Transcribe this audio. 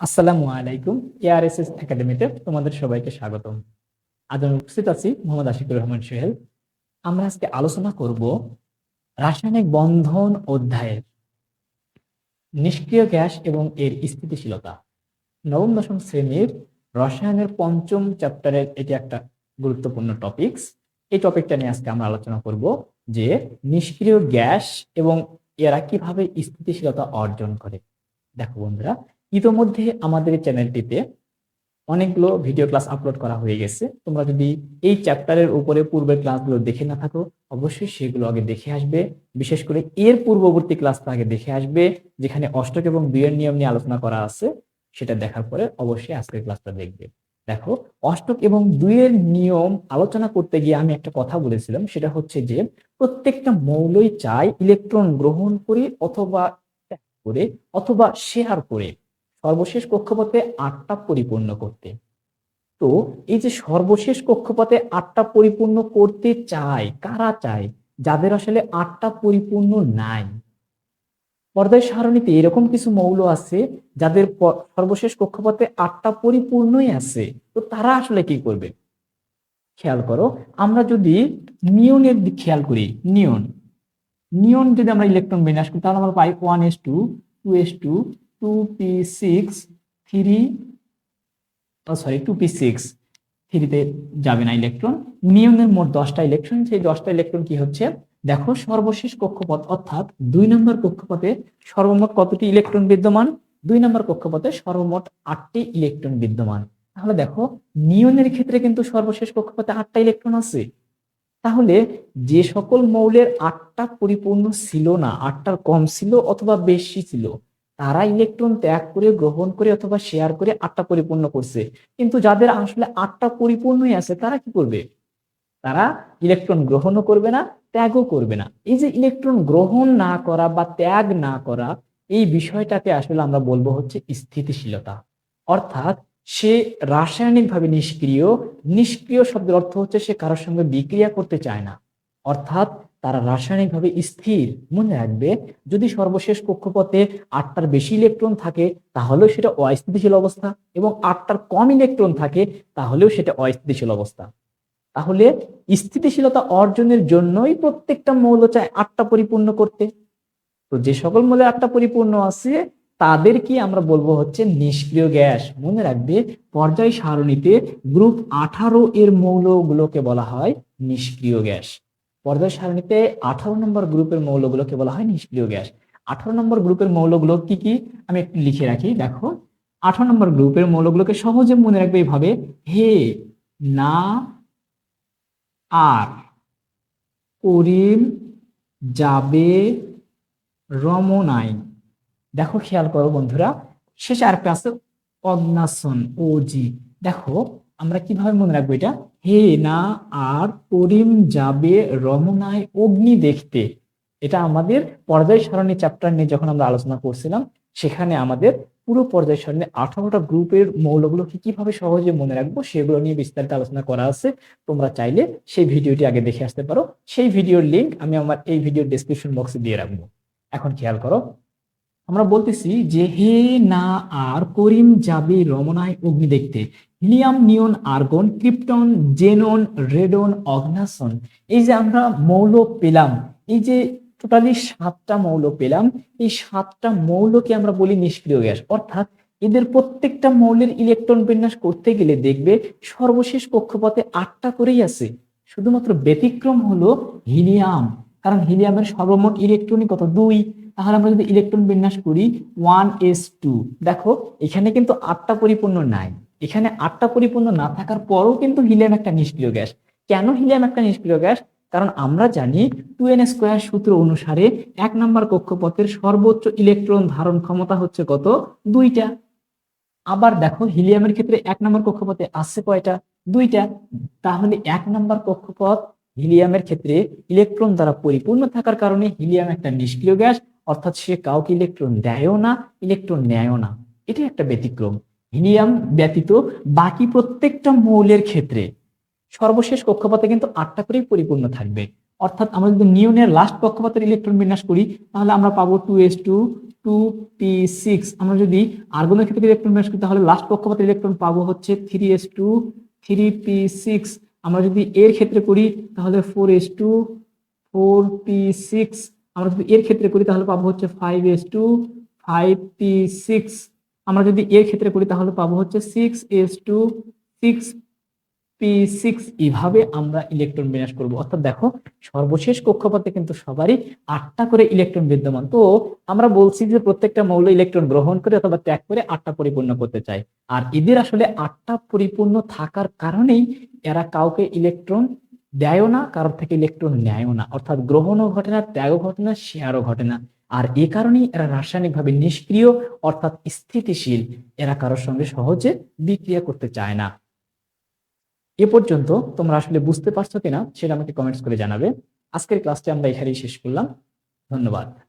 আসসালামু আলাইকুম এআরএসএস একাডেমিতে তোমাদের সবাইকে স্বাগতম। আজ আমি উপস্থিত আছি মোহাম্মদ আশিকুর রহমান সোহেল। আমরা আজকে আলোচনা করব রাসায়নিক বন্ধন অধ্যায়ের নিষ্ক্রিয় গ্যাস এবং এর স্থিতিশীলতা। নবম, দশম শ্রেণির রসায়নের পঞ্চম চ্যাপ্টারের এটি একটা গুরুত্বপূর্ণ টপিকস। এই টপিকটা নিয়ে আজকে আমরা আলোচনা করব যে নিষ্ক্রিয় গ্যাস এবং এরা কীভাবে স্থিতিশীলতা অর্জন করে। দেখো বন্ধুরা ইতোমধ্যে আমাদের চ্যানেলটিতে অনেকগুলো ভিডিও ক্লাস আপলোড করা হয়ে গেছে। তোমরা যদি এই চ্যাপ্টারের উপরে পূর্বের ক্লাসগুলো দেখে না থাকো, অবশ্যই সেগুলো আগে দেখে আসবে। বিশেষ করে এর পূর্ববর্তী ক্লাসটা আগে দেখে আসবে, যেখানে অষ্টক এবং দুইয়ের নিয়ম নিয়ে আলোচনা করা আছে। সেটা দেখার পরে অবশ্যই আজকের ক্লাসটা দেখবে। দেখো, অষ্টক এবং দুইয়ের নিয়ম আলোচনা করতে গিয়ে আমি একটা কথা বলেছিলাম। সেটা হচ্ছে যে, প্রত্যেকটা মৌলই চাই ইলেকট্রন গ্রহণ করে অথবা করে, অথবা শেয়ার করে। সর্বশেষ কক্ষপথে আটটা পরিপূর্ণ করতে। তো এই যে সর্বশেষ কক্ষপথে আটটা পরিপূর্ণ করতে চায়, কারা চায়? যাদের আসলে আটটা পরিপূর্ণ নাই। পর্দায় সারণীতে এরকম কিছু মৌল আছে, যাদের সর্বশেষ কক্ষপথে আটটা পরিপূর্ণই আছে। তো তারা আসলে কি করবে? খেয়াল করো, আমরা যদি নিয়নের দিক খেয়াল করি, নিয়ন। নিয়ন যদি আমরা ইলেকট্রন বিন্যাস করি, তাহলে আমরা পাই one S two two S two two P six three sorry two P six থ্রিতে যাবে না ইলেকট্রন নিয়নের মোট দশটা ইলেকট্রন সেই দশটা ইলেকট্রন কি হচ্ছে? দেখো, সর্বশেষ কক্ষপথ, অর্থাৎ দুই নম্বর কক্ষপথে সর্বমোট কতটি ইলেকট্রন বিদ্যমান? দুই নম্বর কক্ষপথে সর্বমোট আটটি ইলেকট্রন বিদ্যমান। তাহলে দেখো নিয়নের ক্ষেত্রে কিন্তু সর্বশেষ কক্ষপথে আটটা ইলেকট্রন আছে। তাহলে যে সকল মৌলের আটটা পরিপূর্ণ ছিল না, আটটার কম ছিল অথবা বেশি ছিল তারা ইলেকট্রন ত্যাগ করে, গ্রহণ করে অথবা শেয়ার করে আটটা পরিপূর্ণ করছে। কিন্তু যাদের আসলে আটটা পরিপূর্ণই আছে, তারা কি করবে? তারা ইলেকট্রন গ্রহণও করবে না, ত্যাগও করবে না। এই যে ইলেকট্রন গ্রহণ না করা বা ত্যাগ না করা, এই বিষয়টাকে আসলে আমরা বলব হচ্ছে স্থিতিশীলতা। অর্থাৎ সে রাসায়নিকভাবে নিষ্ক্রিয় নিষ্ক্রিয় শব্দের অর্থ হচ্ছে সে কারোর সঙ্গে বিক্রিয়া করতে চায় না। অর্থাৎ তারা রাসায়নিকভাবে স্থির। মনে রাখবে, যদি সর্বশেষ কক্ষপথে আটটার বেশি ইলেকট্রন থাকে, তাহলেও সেটা অস্থিতিশীল অবস্থা এবং আটটার কম ইলেকট্রন থাকে, তাহলেও সেটা অস্থিতিশীল অবস্থা। তাহলে স্থিতিশীলতা অর্জনের জন্যই প্রত্যেকটা মৌল চায় আটটা পরিপূর্ণ করতে। তো যে সকল মৌলে আটটা পরিপূর্ণ আছে তাদেরকে আমরা বলব হচ্ছে নিষ্ক্রিয় গ্যাস? মনে রাখবে পর্যায় সারণীতে গ্রুপ আঠারো এর মৌলগুলোকে বলা হয় নিষ্ক্রিয় গ্যাস। পর্যায় সারণীতে আঠারো নম্বর গ্রুপের মৌলগুলোকে বলা হয় নিষ্ক্রিয় গ্যাস। আঠারো নম্বর গ্রুপের মৌলগুলো কি কি? আমি একটু লিখে রাখি, দেখো। আঠারো নম্বর গ্রুপের মৌলগুলোকে সহজে মনে রাখবে এইভাবে, হে, না, আর, করিম, যাবে রমনাইন দেখো, খেয়াল করো বন্ধুরা, শেষে আর একটা আছে, অগ্নাসন, ও, জি। দেখো, আমরা কীভাবে মনে রাখব এটা? হে না, আর করিম যাবে রমনায় অগ্নি দেখতে। এটা আমাদের পর্যায় সারণী চ্যাপ্টার নিয়ে যখন আমরা আলোচনা করছিলাম, সেখানে আমাদের পুরো পর্যায় সারণী আঠারোটা গ্রুপের মৌলগুলোকে কীভাবে সহজে মনে রাখব, সেগুলো নিয়ে বিস্তারিত আলোচনা করা আছে। তোমরা চাইলে সেই ভিডিওটি আগে দেখে আসতে পারো। সেই ভিডিওর লিংক আমি আমার এই ভিডিওর ডেসক্রিপশন বক্সে দিয়ে রাখব। এখন খেয়াল করো আমরা বলতেছি যে হে না আর করিম যাবে রমনায় অগ্নি দেখতে। Helium, neon, argon, krypton, xenon, radon, oganesson. এই যে আমরা মৌল পেলাম, এই যে টোটালি সাতটা মৌল পেলাম, এই সাতটা মৌলকে আমরা বলি নিষ্ক্রিয় গ্যাস। অর্থাৎ এদের প্রত্যেকটা মৌলের ইলেকট্রন বিন্যাস করতে গেলে দেখবে সর্বশেষ কক্ষপথে আটটা করেই আছে। শুধুমাত্র ব্যতিক্রম হলো হিলিয়াম। কারণ হিলিয়ামের সর্বমোট ইলেকট্রনই কত? দুই। তাহলে আমরা যদি ইলেকট্রন বিন্যাস করি ওয়ান এস টু দেখো এখানে কিন্তু আটটা পরিপূর্ণ নাই। এখানে আটটা পরিপূর্ণ না থাকার পরও কিন্তু হিলিয়াম একটা নিষ্ক্রিয় গ্যাস। কেন হিলিয়াম একটা নিষ্ক্রিয় গ্যাস? কারণ আমরা জানি টু এন স্কোয়ার সূত্র অনুসারে এক নম্বর কক্ষপথের সর্বোচ্চ ইলেকট্রন ধারণ ক্ষমতা হচ্ছে কত? দুইটা। আবার দেখো হিলিয়ামের ক্ষেত্রে এক নম্বর কক্ষপথে আসছে কয়টা? দুইটা। তাহলে এক নম্বর কক্ষপথ হিলিয়ামের ক্ষেত্রে ইলেকট্রন দ্বারা পরিপূর্ণ থাকার কারণে হিলিয়াম একটা নিষ্ক্রিয় গ্যাস। অর্থাৎ সে কাউকে ইলেকট্রন দেয়ও না ইলেকট্রন নেয়ও না। এটা একটা ব্যতিক্রম। হিলিয়াম ব্যতীত বাকি প্রত্যেকটা মৌলের ক্ষেত্রে সর্বশেষ কক্ষপথে কিন্তু আটটা করেই পরিপূর্ণ থাকবে। অর্থাৎ আমরা যদি নিয়নের লাস্ট কক্ষপথের ইলেকট্রন বিন্যাস করি, তাহলে আমরা পাবো two S two two P six আমরা যদি আর্গনের ক্ষেত্রে ইলেকট্রন বিন্যাস করি, তাহলে লাস্ট পক্ষপাতের ইলেকট্রন পাবো হচ্ছে three S two three P six আমরা যদি এর ক্ষেত্রে করি, তাহলে four S two four P six আমরা যদি এর ক্ষেত্রে করি, তাহলে পাবো হচ্ছে five S two five P six আমরা যদি এর ক্ষেত্রে করি, তাহলে পাবো হচ্ছে six S two six P six এইভাবে আমরা ইলেকট্রন বিন্যাস করব। অর্থাৎ দেখো, সর্বশেষ কক্ষপথে কিন্তু সবারই আটটা করে ইলেকট্রন বিদ্যমান। তো আমরা বলছি যে প্রত্যেকটা মৌল ইলেকট্রন গ্রহণ করে অথবা ত্যাগ করে আটটা পরিপূর্ণ করতে চায়। আর এদের আসলে আটটা পরিপূর্ণ থাকার কারণেই এরা কাউকে ইলেকট্রন দেয়ও না, কারোর থেকে ইলেকট্রন নেয়ও না। অর্থাৎ গ্রহণও ঘটে না, ত্যাগও ঘটে না, শেয়ারও ঘটে না। আর এ কারণেই এরা রাসায়নিকভাবে নিষ্ক্রিয়, অর্থাৎ স্থিতিশীল। এরা কারোর সঙ্গে সহজে বিক্রিয়া করতে চায় না। এ পর্যন্ত তোমরা আসলে বুঝতে পারছ কিনা, সেটা আমাকে কমেন্টস করে জানাবে। আজকের ক্লাসটি আমরা এখানেই শেষ করলাম। ধন্যবাদ।